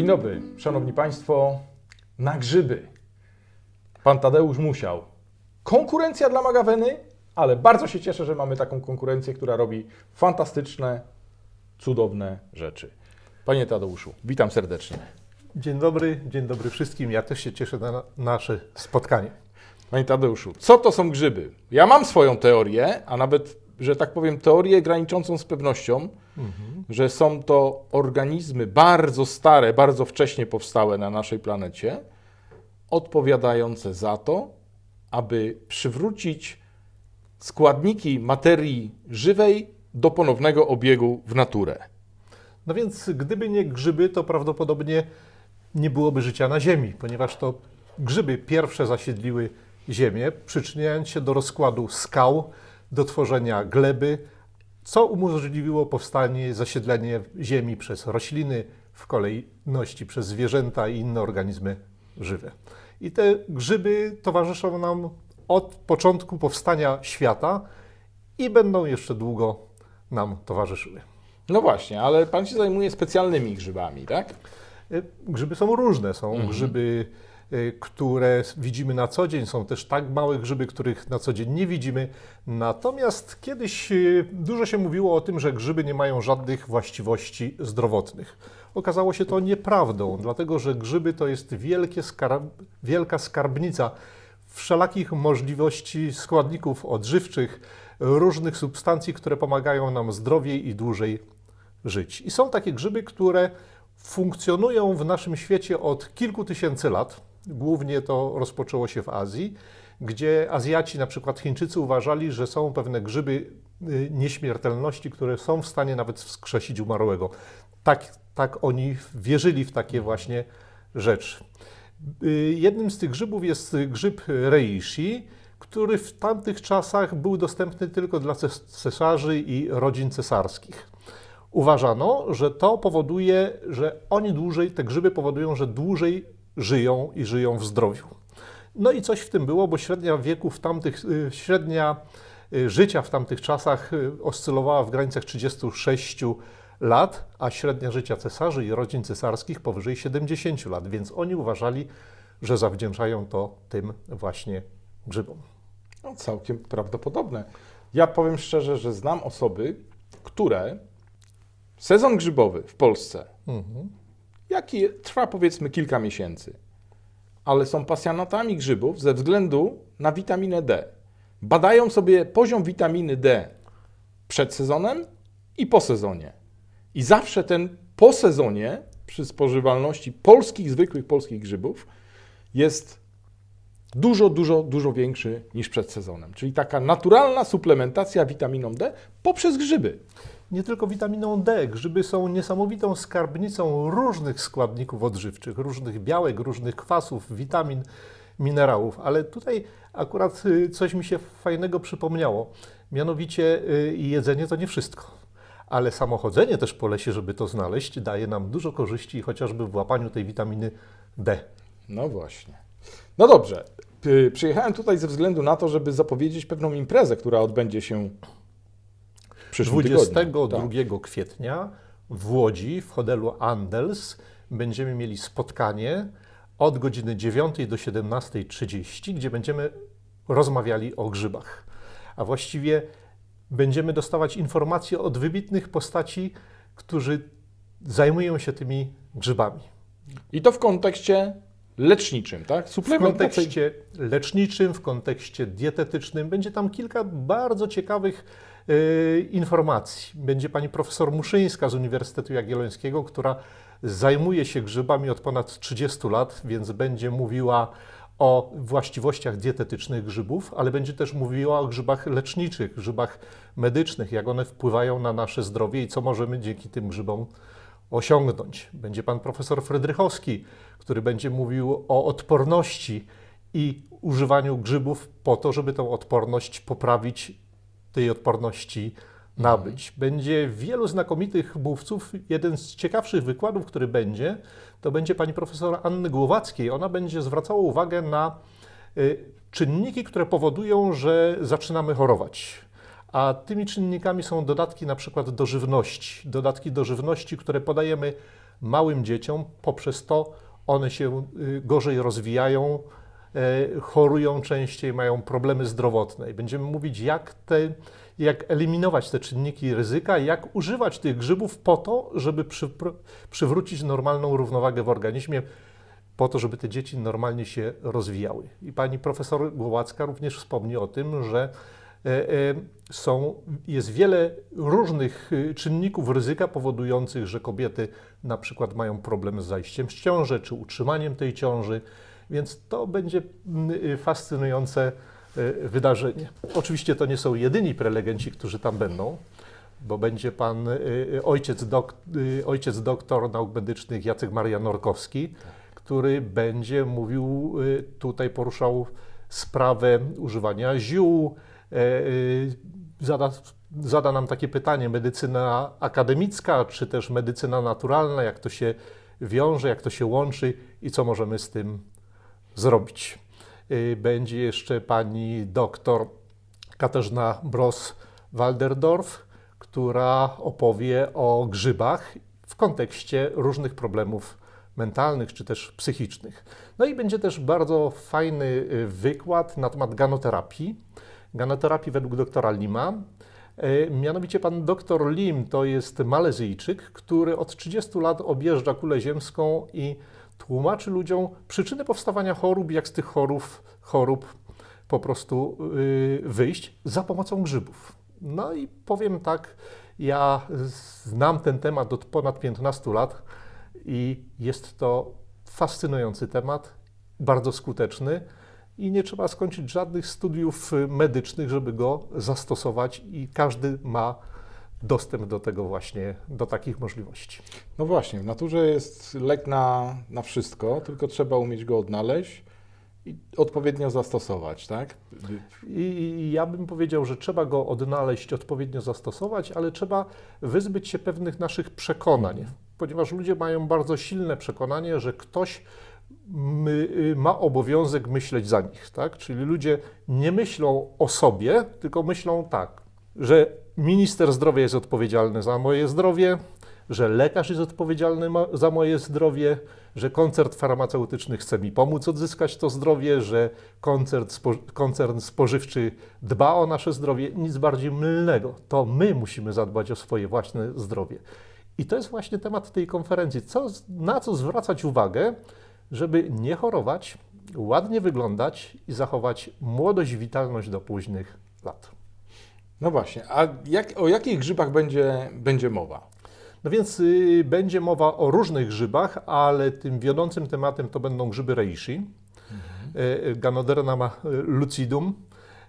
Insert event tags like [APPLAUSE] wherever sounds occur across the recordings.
Dzień dobry, szanowni państwo. Na grzyby. Pan Tadeusz musiał. Konkurencja dla Magaweny, ale bardzo się cieszę, że mamy taką konkurencję, która robi fantastyczne, cudowne rzeczy. Panie Tadeuszu, witam serdecznie. Dzień dobry, dzień dobry wszystkim. Ja też się cieszę na nasze spotkanie. Panie Tadeuszu, co to są grzyby? Ja mam swoją teorię, a nawet, że tak powiem, teorię graniczącą z pewnością, że są to organizmy bardzo stare, bardzo wcześnie powstałe na naszej planecie, odpowiadające za to, aby przywrócić składniki materii żywej do ponownego obiegu w naturę. No więc gdyby nie grzyby, to prawdopodobnie nie byłoby życia na Ziemi, ponieważ to grzyby pierwsze zasiedliły Ziemię, przyczyniając się do rozkładu skał, do tworzenia gleby, co umożliwiło powstanie, zasiedlenie Ziemi przez rośliny, w kolejności przez zwierzęta i inne organizmy żywe. I te grzyby towarzyszą nam od początku powstania świata i będą jeszcze długo nam towarzyszyły. No właśnie, ale pan się zajmuje specjalnymi grzybami, tak? Y, Grzyby są różne. Są grzyby, y, które widzimy na co dzień, są też tak małe grzyby, których na co dzień nie widzimy. Natomiast kiedyś y, dużo się mówiło o tym, że grzyby nie mają żadnych właściwości zdrowotnych. Okazało się to nieprawdą, dlatego że grzyby to jest skarb, wielka skarbnica wszelakich możliwości składników odżywczych, różnych substancji, które pomagają nam zdrowiej i dłużej żyć. I są takie grzyby, które funkcjonują w naszym świecie od kilku tysięcy lat. Głównie to rozpoczęło się w Azji, gdzie Azjaci, na przykład Chińczycy, uważali, że są pewne grzyby y, nieśmiertelności, które są w stanie nawet wskrzesić umarłego. Tak, tak oni wierzyli w takie właśnie rzeczy. Y, Jednym z tych grzybów jest grzyb reishi, który w tamtych czasach był dostępny tylko dla ces- cesarzy i rodzin cesarskich. Uważano, że to powoduje, że oni dłużej, te grzyby powodują, że dłużej żyją i żyją w zdrowiu. No i coś w tym było, bo średnia wieku w tamtych, y, średnia y, życia w tamtych czasach y, oscylowała w granicach 36 lat, a średnia życia cesarzy i rodzin cesarskich powyżej 70 lat, więc oni uważali, że zawdzięczają to tym właśnie grzybom. No, całkiem prawdopodobne. Ja powiem szczerze, że znam osoby, które sezon grzybowy w Polsce, jaki trwa powiedzmy kilka miesięcy, ale są pasjonatami grzybów ze względu na witaminę D. Badają sobie poziom witaminy D przed sezonem i po sezonie. I zawsze ten po sezonie, przy spożywalności polskich, zwykłych polskich grzybów, jest dużo, dużo, dużo większy niż przed sezonem. Czyli taka naturalna suplementacja witaminą D poprzez grzyby. Nie tylko witaminą D. Grzyby są niesamowitą skarbnicą różnych składników odżywczych, różnych białek, różnych kwasów, witamin, minerałów. Ale tutaj akurat y, coś mi się fajnego przypomniało. Mianowicie y, jedzenie to nie wszystko. Ale samochodzenie też po lesie, żeby to znaleźć, daje nam dużo korzyści, chociażby w łapaniu tej witaminy D. No właśnie. No dobrze. Przyjechałem tutaj ze względu na to, żeby zapowiedzieć pewną imprezę, która odbędzie się przyszłym 22 tygodniu. Tak. kwietnia w Łodzi w hotelu Andels będziemy mieli spotkanie od godziny 9 do 17.30, gdzie będziemy rozmawiali o grzybach. A właściwie będziemy dostawać informacje od wybitnych postaci, którzy zajmują się tymi grzybami. I to w kontekście leczniczym, tak? W kontekście leczniczym, w kontekście dietetycznym będzie tam kilka bardzo ciekawych informacji. Będzie pani profesor Muszyńska z Uniwersytetu Jagiellońskiego, która zajmuje się grzybami od ponad 30 lat, więc będzie mówiła o właściwościach dietetycznych grzybów, ale będzie też mówiła o grzybach leczniczych, grzybach medycznych, jak one wpływają na nasze zdrowie i co możemy dzięki tym grzybom osiągnąć. Będzie pan profesor Frydrychowski, który będzie mówił o odporności i używaniu grzybów po to, żeby tą odporność poprawić, tej odporności nabyć. Będzie wielu znakomitych mówców. Jeden z ciekawszych wykładów, który będzie, to będzie pani profesor Anny Głowackiej. Ona będzie zwracała uwagę na y, czynniki, które powodują, że zaczynamy chorować. A tymi czynnikami są dodatki na przykład do żywności. Dodatki do żywności, które podajemy małym dzieciom, poprzez to one się y, gorzej rozwijają, chorują częściej, mają problemy zdrowotne. I będziemy mówić, jak, te, jak eliminować te czynniki ryzyka, jak używać tych grzybów po to, żeby przy, przywrócić normalną równowagę w organizmie, po to, żeby te dzieci normalnie się rozwijały. I pani profesor Głowacka również wspomni o tym, że e, e, są, jest wiele różnych czynników ryzyka powodujących, że kobiety na przykład mają problem z zajściem z ciąży czy utrzymaniem tej ciąży, więc to będzie mm, y, fascynujące y, wydarzenie. Oczywiście to nie są jedyni prelegenci, którzy tam będą, bo będzie pan ojciec, dok, ojciec doktor nauk medycznych Jacek Maria Norkowski, który będzie mówił, tutaj poruszał sprawę używania ziół, zada, zada nam takie pytanie, medycyna akademicka, czy też medycyna naturalna, jak to się wiąże, jak to się łączy i co możemy z tym zrobić. Y, będzie jeszcze pani doktor Katarzyna Bros-Walderdorf, która opowie o grzybach w kontekście różnych problemów mentalnych czy też psychicznych. No i będzie też bardzo fajny y, wykład na temat ganoterapii ganoterapii według doktora Lima. E, mianowicie pan doktor Lim to jest Malezyjczyk, który od 30 lat objeżdża kulę ziemską i tłumaczy ludziom przyczyny powstawania chorób, jak z tych chorób, chorób po prostu y, wyjść za pomocą grzybów. No i powiem tak, ja znam ten temat od ponad 15 lat i jest to fascynujący temat, bardzo skuteczny i nie trzeba skończyć żadnych studiów medycznych, żeby go zastosować i każdy ma dostęp do tego właśnie, do takich możliwości. No właśnie, w naturze jest lek na, na wszystko, tylko trzeba umieć go odnaleźć i odpowiednio zastosować, tak? I ja bym powiedział, że trzeba go odnaleźć, odpowiednio zastosować, ale trzeba wyzbyć się pewnych naszych przekonań, ponieważ ludzie mają bardzo silne przekonanie, że ktoś Y, ma obowiązek myśleć za nich, tak? Czyli ludzie nie myślą o sobie, tylko myślą tak, że minister zdrowia jest odpowiedzialny za moje zdrowie, że lekarz jest odpowiedzialny za moje zdrowie, że koncert farmaceutyczny chce mi pomóc odzyskać to zdrowie, że koncert, spo, koncern spożywczy dba o nasze zdrowie. Nic bardziej mylnego. To my musimy zadbać o swoje własne zdrowie. I to jest właśnie temat tej konferencji. Co, na co zwracać uwagę, żeby nie chorować, ładnie wyglądać i zachować młodość i witalność do późnych lat. No właśnie, a jak, o jakich grzybach będzie, będzie mowa? No więc y, będzie mowa o różnych grzybach, ale tym wiodącym tematem to będą grzyby reishi, mhm. y, Ganoderna lucidum.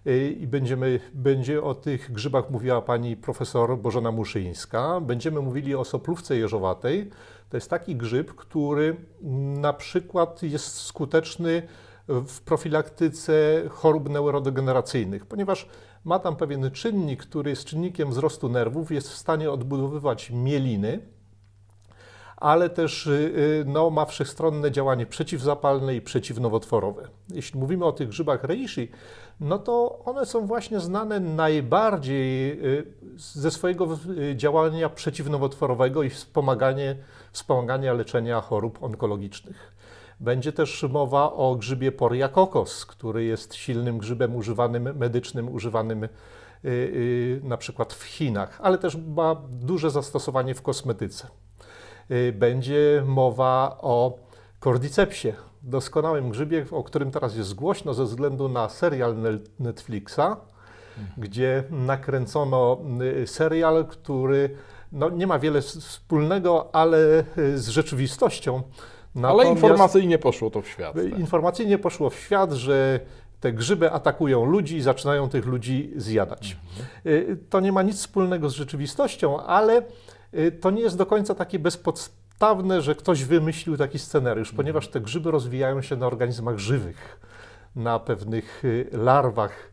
Y, I będziemy, będzie o tych grzybach mówiła pani profesor Bożena Muszyńska. Będziemy mówili o soplówce jeżowatej, to jest taki grzyb, który na przykład jest skuteczny w profilaktyce chorób neurodegeneracyjnych, ponieważ ma tam pewien czynnik, który jest czynnikiem wzrostu nerwów, jest w stanie odbudowywać mieliny, ale też y, y, no, ma wszechstronne działanie przeciwzapalne i przeciwnowotworowe. Jeśli mówimy o tych grzybach reishi, no to one są właśnie znane najbardziej y, ze swojego działania przeciwnowotworowego i wspomaganie, wspomagania leczenia chorób onkologicznych. Będzie też mowa o grzybie Poriakokos, który jest silnym grzybem używanym, medycznym, używanym na przykład w Chinach, ale też ma duże zastosowanie w kosmetyce. Y, będzie mowa o kordycepsie, doskonałym grzybie, o którym teraz jest głośno ze względu na serial Netflixa, gdzie nakręcono y, serial, który no, nie ma wiele wspólnego, ale y, z rzeczywistością. Natomiast ale informacyjnie poszło to w świat. Tak? Informacyjnie poszło w świat, że te grzyby atakują ludzi i zaczynają tych ludzi zjadać. Mhm. To nie ma nic wspólnego z rzeczywistością, ale Y, to nie jest do końca takie bezpodstawne, że ktoś wymyślił taki scenariusz, mhm. ponieważ te grzyby rozwijają się na organizmach żywych, na pewnych y, larwach,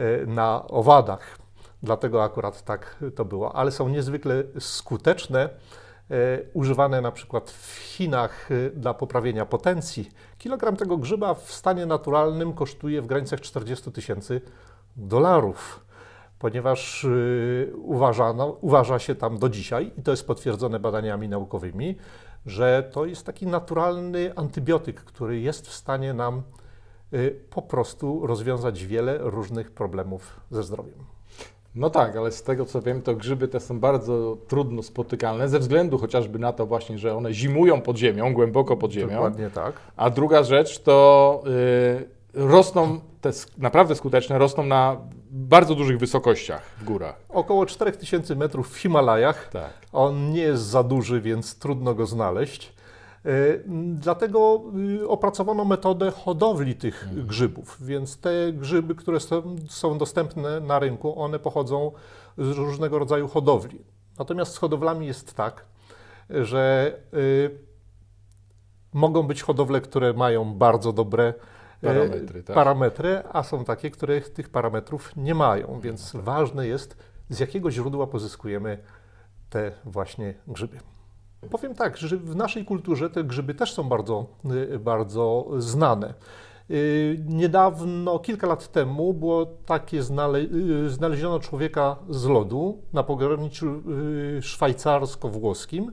y, na owadach. Dlatego akurat tak to było, ale są niezwykle skuteczne, używane na przykład w Chinach dla poprawienia potencji. Kilogram tego grzyba w stanie naturalnym kosztuje w granicach 40 tysięcy dolarów ponieważ y, uważano, uważa się tam do dzisiaj, i to jest potwierdzone badaniami naukowymi, że to jest taki naturalny antybiotyk, który jest w stanie nam po prostu rozwiązać wiele różnych problemów ze zdrowiem. No tak, ale z tego co wiem, to grzyby te są bardzo trudno spotykalne, ze względu chociażby na to właśnie, że one zimują pod ziemią, głęboko pod ziemią. Dokładnie tak. A druga rzecz to y, rosną, te naprawdę skuteczne, rosną na bardzo dużych wysokościach w górach. Około 4000 metrów w Himalajach. Tak. On nie jest za duży, więc trudno go znaleźć. Y, Dlatego y, opracowano metodę hodowli tych grzybów, więc te grzyby, które są, dostępne na rynku, one pochodzą z różnego rodzaju hodowli. Natomiast z hodowlami jest tak, że y, mogą być hodowle, które mają bardzo dobre y, Parametry, tak. parametry, a są takie, które tych parametrów nie mają, więc ważne jest, z jakiego źródła pozyskujemy te właśnie grzyby. Powiem tak, że w naszej kulturze te grzyby też są bardzo, y, bardzo znane. Y, Niedawno, kilka lat temu, było takie znale, y, znaleziono człowieka z lodu na pograniczu szwajcarsko-włoskim.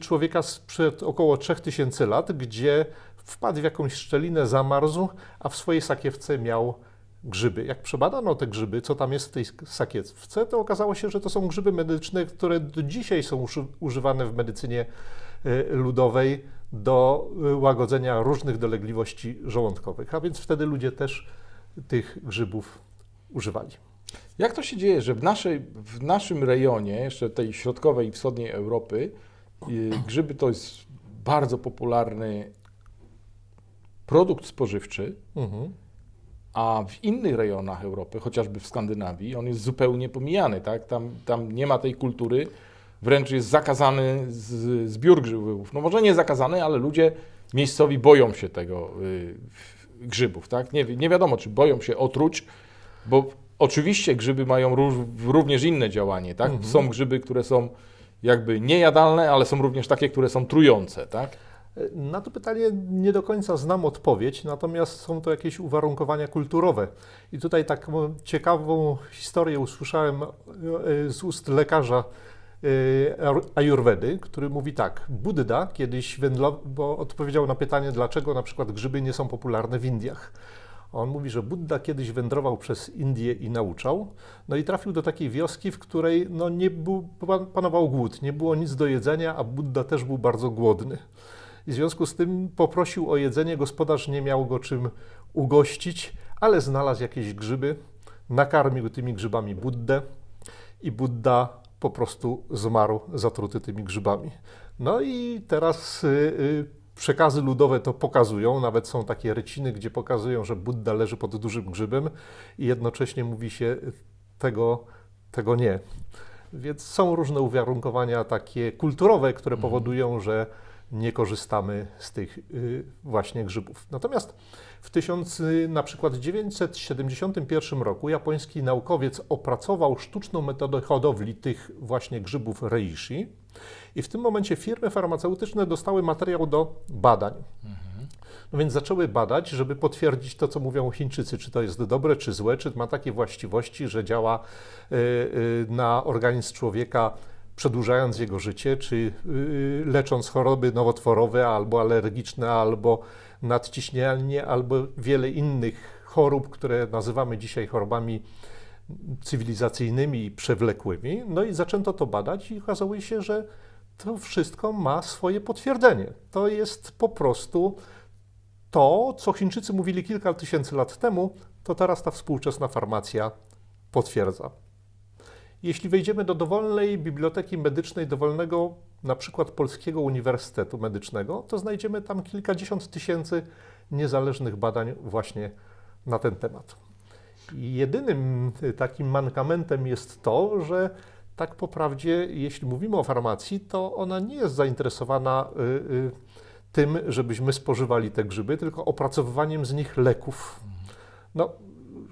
Człowieka sprzed około 3000 lat, gdzie wpadł w jakąś szczelinę, zamarzł, a w swojej sakiewce miał grzyby. Jak przebadano te grzyby, co tam jest w tej sakiewce, to okazało się, że to są grzyby medyczne, które do dzisiaj są uży- używane w medycynie y, ludowej do y, łagodzenia różnych dolegliwości żołądkowych. A więc wtedy ludzie też tych grzybów używali. Jak to się dzieje, że w, naszej, w naszym rejonie, jeszcze tej środkowej i wschodniej Europy, y, grzyby to jest bardzo popularny produkt spożywczy, Mhm. A w innych rejonach Europy, chociażby w Skandynawii, on jest zupełnie pomijany, tak? Tam, tam nie ma tej kultury, wręcz jest zakazany z, zbiór grzybów. No może nie zakazany, ale ludzie miejscowi boją się tego y, grzybów, tak? Nie, nie wiadomo, czy boją się otruć, bo oczywiście grzyby mają również inne działanie, tak? Są grzyby, które są jakby niejadalne, ale są również takie, które są trujące, tak? Na to pytanie nie do końca znam odpowiedź, natomiast są to jakieś uwarunkowania kulturowe. I tutaj taką ciekawą historię usłyszałem e, z ust lekarza e, ajurwedy, który mówi tak, Buddha kiedyś wędlował, bo odpowiedział na pytanie, dlaczego na przykład grzyby nie są popularne w Indiach. On mówi, że Buddha kiedyś wędrował przez Indię i nauczał, no i trafił do takiej wioski, w której no, nie był, pan- panował głód, nie było nic do jedzenia, a Buddha też był bardzo głodny. I w związku z tym poprosił o jedzenie, gospodarz nie miał go czym ugościć, ale znalazł jakieś grzyby, nakarmił tymi grzybami Buddę i Buddha po prostu zmarł zatruty tymi grzybami. No i teraz y, y, przekazy ludowe to pokazują, nawet są takie ryciny, gdzie pokazują, że Buddha leży pod dużym grzybem i jednocześnie mówi się tego, tego nie. Więc są różne uwarunkowania takie kulturowe, które powodują, że nie korzystamy z tych y, właśnie grzybów. Natomiast w 1000, y, na przykład 971 roku japoński naukowiec opracował sztuczną metodę hodowli tych właśnie grzybów reishi i w tym momencie firmy farmaceutyczne dostały materiał do badań. No więc zaczęły badać, żeby potwierdzić to, co mówią Chińczycy, czy to jest dobre, czy złe, czy ma takie właściwości, że działa y, y, na organizm człowieka, przedłużając jego życie, czy y, lecząc choroby nowotworowe, albo alergiczne, albo nadciśnienie, albo wiele innych chorób, które nazywamy dzisiaj chorobami cywilizacyjnymi i przewlekłymi. No i zaczęto to badać i okazało się, że to wszystko ma swoje potwierdzenie. To jest po prostu to, co Chińczycy mówili kilka tysięcy lat temu, to teraz ta współczesna farmacja potwierdza. Jeśli wejdziemy do dowolnej biblioteki medycznej, dowolnego na przykład Polskiego Uniwersytetu Medycznego, to znajdziemy tam kilkadziesiąt tysięcy niezależnych badań właśnie na ten temat. Jedynym y, takim mankamentem jest to, że tak po prawdzie, jeśli mówimy o farmacji, to ona nie jest zainteresowana y, y, tym, żebyśmy spożywali te grzyby, tylko opracowywaniem z nich leków. No,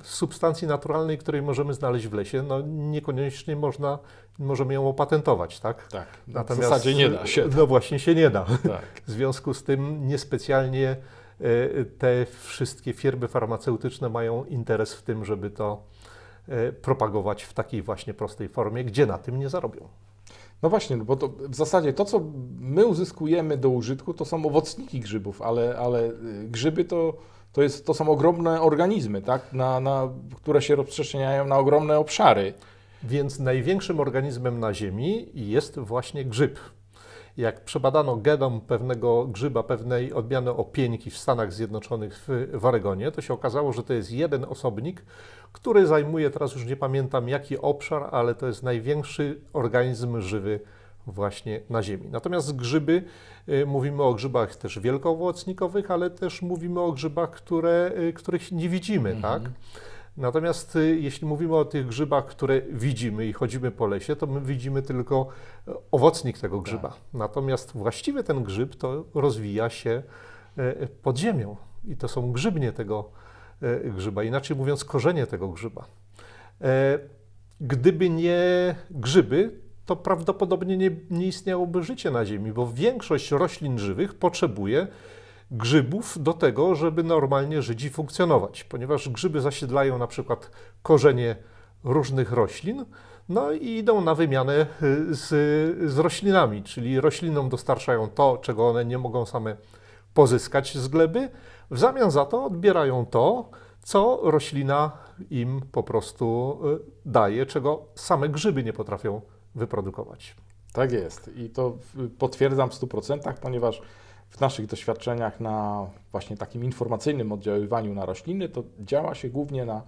substancji naturalnej, której możemy znaleźć w lesie, no niekoniecznie można, możemy ją opatentować, tak? Tak, w zasadzie nie da się. No właśnie się nie da. Tak. W związku z tym niespecjalnie e, te wszystkie firmy farmaceutyczne mają interes w tym, żeby to e, propagować w takiej właśnie prostej formie, gdzie na tym nie zarobią. No właśnie, bo to w zasadzie to, co my uzyskujemy do użytku, to są owocniki grzybów, ale, ale y, grzyby to, to, jest, to są ogromne organizmy, tak? na, na, które się rozprzestrzeniają na ogromne obszary. Więc największym organizmem na Ziemi jest właśnie grzyb. Jak przebadano genom pewnego grzyba, pewnej odmiany opieńki w Stanach Zjednoczonych w, Oregonie, to się okazało, że to jest jeden osobnik, który zajmuje, teraz już nie pamiętam jaki obszar, ale to jest największy organizm żywy właśnie na Ziemi. Natomiast grzyby, y, mówimy o grzybach też wielkoowocnikowych, ale też mówimy o grzybach, które, y, których nie widzimy, tak? Natomiast y, jeśli mówimy o tych grzybach, które widzimy i chodzimy po lesie, to my widzimy tylko e, owocnik tego grzyba. Natomiast właściwie ten grzyb to rozwija się e, pod ziemią i to są grzybnie tego e, grzyba, inaczej mówiąc korzenie tego grzyba. E, Gdyby nie grzyby, to prawdopodobnie nie, nie istniałoby życie na Ziemi, bo większość roślin żywych potrzebuje grzybów do tego, żeby normalnie żyć i funkcjonować, ponieważ grzyby zasiedlają na przykład korzenie różnych roślin, no i idą na wymianę y, z, z roślinami, czyli roślinom dostarczają to, czego one nie mogą same pozyskać z gleby, w zamian za to odbierają to, co roślina im po prostu y, daje, czego same grzyby nie potrafią wyprodukować. Tak jest. I to potwierdzam w 100%, ponieważ w naszych doświadczeniach na właśnie takim informacyjnym oddziaływaniu na rośliny, to działa się głównie na,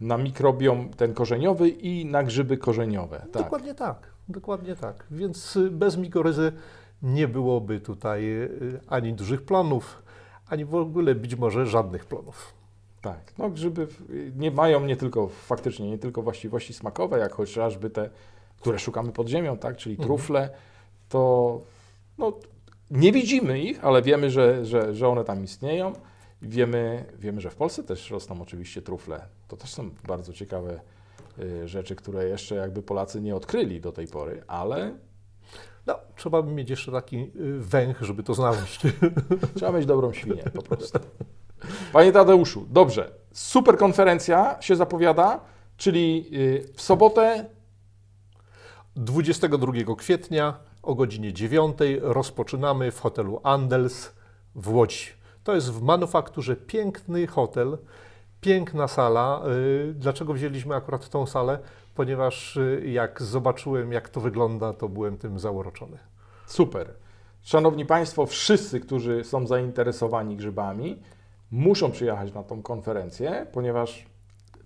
na mikrobiom ten korzeniowy i na grzyby korzeniowe. Tak. Dokładnie tak, dokładnie tak. Więc y, bez mikoryzy nie byłoby tutaj y, ani dużych plonów, ani w ogóle być może żadnych plonów. Tak, no grzyby nie mają nie tylko faktycznie nie tylko właściwości smakowe, jak chociażby te, które szukamy pod ziemią, tak, czyli Mhm. trufle, to no, nie widzimy ich, ale wiemy, że, że, że one tam istnieją. Wiemy, wiemy, że w Polsce też rosną oczywiście trufle. To też są bardzo ciekawe y, rzeczy, które jeszcze jakby Polacy nie odkryli do tej pory, ale No, trzeba by mieć jeszcze taki y, węch, żeby to znaleźć. [LAUGHS] Trzeba mieć dobrą świnię po prostu. Panie Tadeuszu, dobrze. Super konferencja się zapowiada, czyli y, w sobotę 22 kwietnia o godzinie 9 rozpoczynamy w hotelu Andels w Łodzi. To jest w manufakturze piękny hotel, piękna sala. Y, Dlaczego wzięliśmy akurat tą salę? Ponieważ y, jak zobaczyłem, jak to wygląda, to byłem tym zauroczony. super. Szanowni Państwo, wszyscy, którzy są zainteresowani grzybami, muszą przyjechać na tą konferencję, ponieważ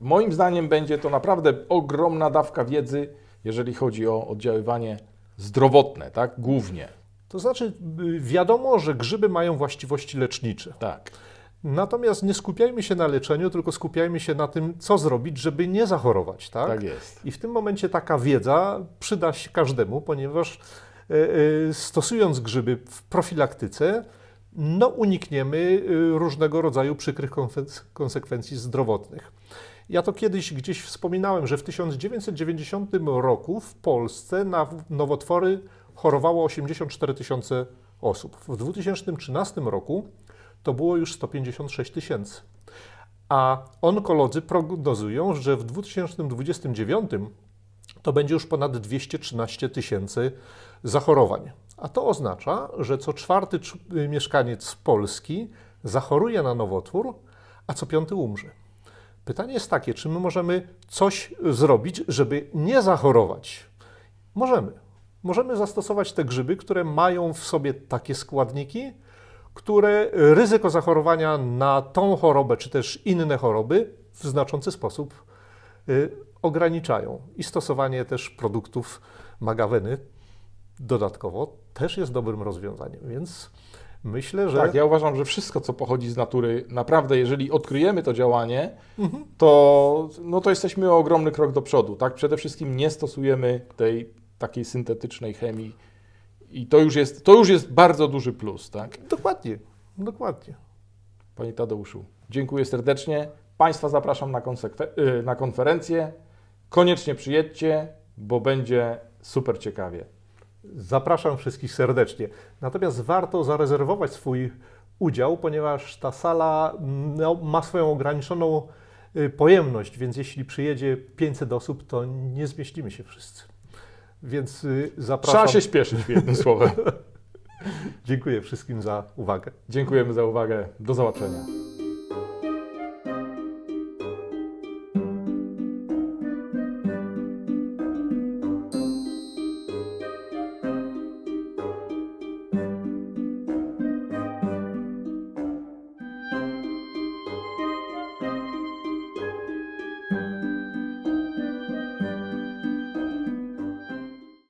moim zdaniem będzie to naprawdę ogromna dawka wiedzy, jeżeli chodzi o oddziaływanie zdrowotne, tak? Głównie. To znaczy, y, wiadomo, że grzyby mają właściwości lecznicze. Tak. Natomiast nie skupiajmy się na leczeniu, tylko skupiajmy się na tym, co zrobić, żeby nie zachorować. Tak? Tak jest. I w tym momencie taka wiedza przyda się każdemu, ponieważ e, e, stosując grzyby w profilaktyce, no unikniemy różnego rodzaju przykrych konsekwencji zdrowotnych. Ja to kiedyś gdzieś wspominałem, że w 1990 roku w Polsce na nowotwory chorowało 84 tysiące osób. W 2013 roku to było już 156 tysięcy. A onkolodzy prognozują, że w 2029 to będzie już ponad 213 tysięcy zachorowań. A to oznacza, że co czwarty cz- mieszkaniec Polski zachoruje na nowotwór, a co piąty umrze. Pytanie jest takie, czy my możemy coś zrobić, żeby nie zachorować? Możemy. Możemy zastosować te grzyby, które mają w sobie takie składniki, które ryzyko zachorowania na tą chorobę, czy też inne choroby w znaczący sposób y, ograniczają. I stosowanie też produktów magaweny dodatkowo też jest dobrym rozwiązaniem, więc myślę, że Tak, ja uważam, że wszystko, co pochodzi z natury, naprawdę, jeżeli odkryjemy to działanie, Mhm. to, no to jesteśmy o ogromny krok do przodu. Tak? Przede wszystkim nie stosujemy tej takiej syntetycznej chemii i to już jest, to już jest bardzo duży plus. Tak? dokładnie, dokładnie. Panie Tadeuszu, dziękuję serdecznie. Państwa zapraszam na, y, na konferencję. Koniecznie przyjedźcie, bo będzie super ciekawie. Zapraszam wszystkich serdecznie. Natomiast warto zarezerwować swój udział, ponieważ ta sala no, ma swoją ograniczoną y, pojemność, więc jeśli przyjedzie 500 osób, to nie zmieścimy się wszyscy. Więc y, zapraszam. Trzeba się śpieszyć, jednym słowem. [LAUGHS] Dziękuję wszystkim za uwagę. Dziękujemy za uwagę. Do zobaczenia.